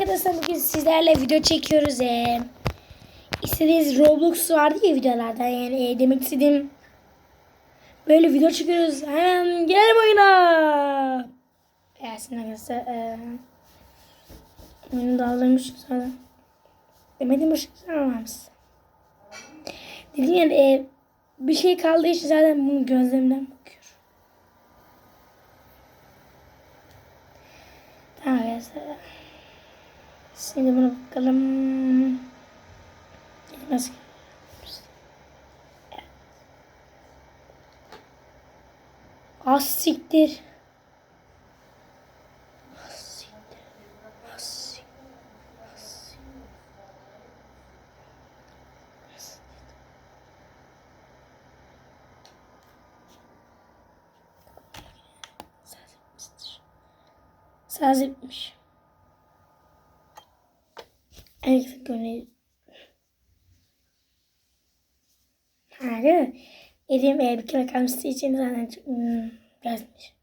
arkadaşlar bugün sizlerle video çekiyoruz. Ee, istediğiniz Roblox vardı ya videolardan yani e, demek istediğim böyle video çekiyoruz. Hemen gel oyuna. Gelsin arkadaşlar. E, oyunu dağılmış zaten. Demedim başka sormamış. Dedim yani e, bir şey kaldığı için zaten bunu gözlemden bakıyorum. Tamam arkadaşlar. Şimdi buna bakalım. Nasıl? Az siktir. Az siktir. Az siktir. Saz etmiş. Kısa gömleği. Ha değil mi? Elim e, kere kalmıştı için zaten hmm, yazmış.